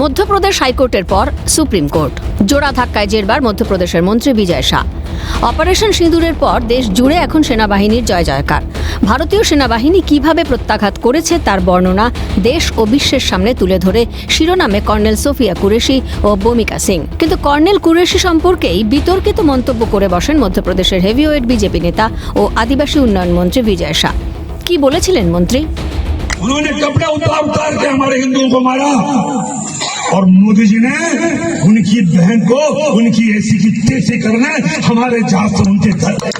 মধ্যপ্রদেশ হাইকোর্টের পর supreme court জোড়া ধাক্কায় জেরবার মধ্যপ্রদেশের মন্ত্রী বিজয় শাহ অপারেশন সিঁদুরের পর দেশ জুড়ে এখন সেনাবাহিনীর জয় জয়কার ভারতীয় সেনাবাহিনী কিভাবে প্রত্যাঘাত করেছে তার বর্ণনা দেশ ও বিশ্বের সামনে তুলে ধরে শিরোনামে কর্নেল সোফিয়া কুরেশি ও বমিকা সিং কিন্তু কর্নেল কুরেশি সম্পর্কেই বিতর্কিত মন্তব্য করে বসেন মধ্যপ্রদেশের হেভিওয়েট বিজেপি নেতা ও আদিবাসী উন্নয়ন মন্ত্রী বিজয় শাহ কি বলেছিলেন মন্ত্রী उन्होंने कपड़े उतार उतार के हमारे हिंदुओं को मारा और मोदी जी ने उनकी बहन को, उनकी ऐसी की तैसी करने हमारे जहाज़ से उनके घर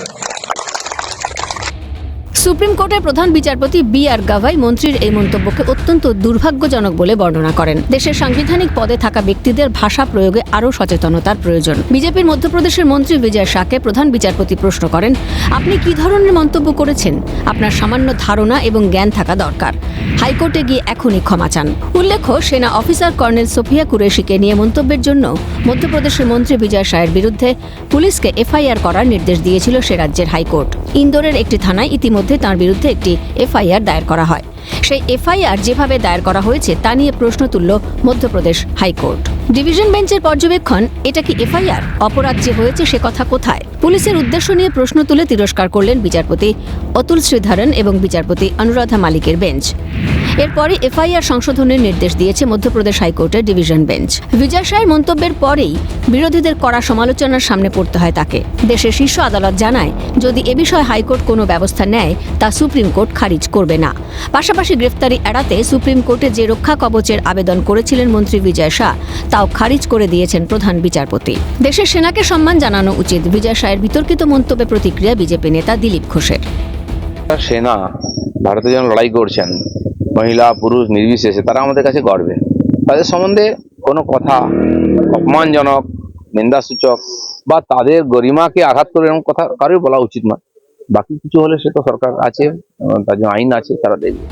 সুপ্রিম কোর্টের প্রধান বিচারপতি বি আর গাভাই মন্ত্রীর এই মন্তব্যকে অত্যন্ত দুর্ভাগ্যজনক বলে বর্ণনা করেন। দেশের সাংবিধানিক পদে থাকা ব্যক্তিদের ভাষা প্রয়োগে আরও সচেতনতার প্রয়োজন। বিজেপির মধ্যপ্রদেশের মন্ত্রী বিজয় শাহকে প্রধান বিচারপতি প্রশ্ন করেন, আপনি কি ধরনের মন্তব্য করেছেন? আপনার সামান্য ধারণা এবং জ্ঞান থাকা দরকার। হাইকোর্টে গিয়ে এখনই ক্ষমা চান। উল্লেখ্য, সেনা অফিসার কর্নেল সোফিয়া কুরেশিকে নিয়ে মন্তব্যের জন্য মধ্যপ্রদেশের মন্ত্রী বিজয় শাহের বিরুদ্ধে পুলিশকে এফআইআর করার নির্দেশ দিয়েছিল সে রাজ্যের হাইকোর্ট। ইন্দোরের একটি থানায় ইতিমধ্যে তার বিরুদ্ধে একটি এফআইআর দায়ের করা হয়। সেই এফআইআর যেভাবে দায়ের করা হয়েছে তা নিয়ে প্রশ্ন তুলল মধ্যপ্রদেশ হাইকোর্ট। ডিভিশন বেঞ্চের পর্যবেক্ষণ, এটা কি এফআইআর? অপরাধ যে হয়েছে সে কথা কোথায়? পুলিশের উদ্দেশ্য নিয়ে প্রশ্ন তুলে তিরস্কার করলেন বিচারপতি অতুল শ্রীধরন এবং বিচারপতি অনুরাধা মালিকের বেঞ্চ। এরপরে এফআইআর সংশোধনের নির্দেশ দিয়েছে মধ্যপ্রদেশ হাইকোর্টের ডিভিশন বেঞ্চ। বিজয় শাহের মন্তব্যের পরেই বিরোধীদের কড়া সমালোচনার সামনে পড়তে হয় তাকে। দেশের শীর্ষ আদালত জানায়, যদি এ বিষয়ে হাইকোর্ট কোনো ব্যবস্থা নেয়, তা সুপ্রিম কোর্ট খারিজ করবে না। পাশাপাশি গ্রেফতারি এড়াতে সুপ্রিম কোর্টে যে রক্ষা কবচের আবেদন করেছিলেন মন্ত্রী বিজয় শাহ, তাও খারিজ করে দিয়েছেন প্রধান বিচারপতি। দেশের সেনাকে সম্মান জানানো উচিত, বিজয় শাহের বিতর্কিত মন্তব্যে প্রতিক্রিয়া বিজেপি নেতা দিলীপ ঘোষের। সেনা ভারতের জন্য লড়াই করছেন, মহিলা, পুরুষ, নির্বিশেষে, তারা আমাদের কাছে গর্বে। তাদের সম্বন্ধে কোনো কথা অপমানজনক, নিন্দাসূচক বা তাদের গরিমাকে আঘাত করে এরকম কথা কারোর বলা উচিত নয়। বাকি কিছু হলে সে তো সরকার আছে, তার জন্য আইন আছে, তারা দেখবে।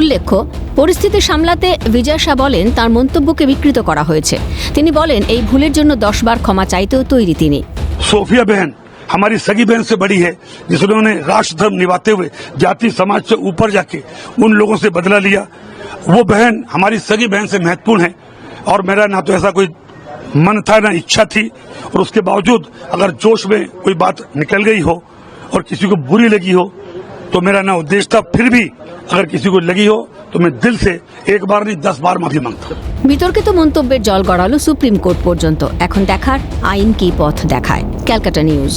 উল্লেখ্য পরিস্থিতি সামলাতে বিজয় শাহ বলেন তার মন্তব্যকে বিকৃত করা হয়েছে তিনি বলেন এই ভুলের জন্য দশবার ক্ষমা চাইতেও তৈরি তিনি सोफिया बहन हमारी सगी बहन से बड़ी है जिन्होंने राष्ट्र धर्म निभाते हुए जाति समाज से ऊपर जाके उन लोगों से बदला लिया वो बहन हमारी सगी बहन से महत्वपूर्ण है और मेरा ना तो ऐसा कोई मन था ना इच्छा थी और उसके बावजूद अगर जोश में कोई बात निकल गई हो और किसी को बुरी लगी हो तो मेरा ना उद्देश्य था फिर भी अगर किसी को लगी हो तो मैं दिल से एक बार नहीं दस बार माफी मांगता हूं। বিতর্কিত মন্তব্যের জল গড়ালো সুপ্রিম কোর্ট পর্যন্ত এখন দেখার আইন কি পথ দেখায় ক্যালকাটা নিউজ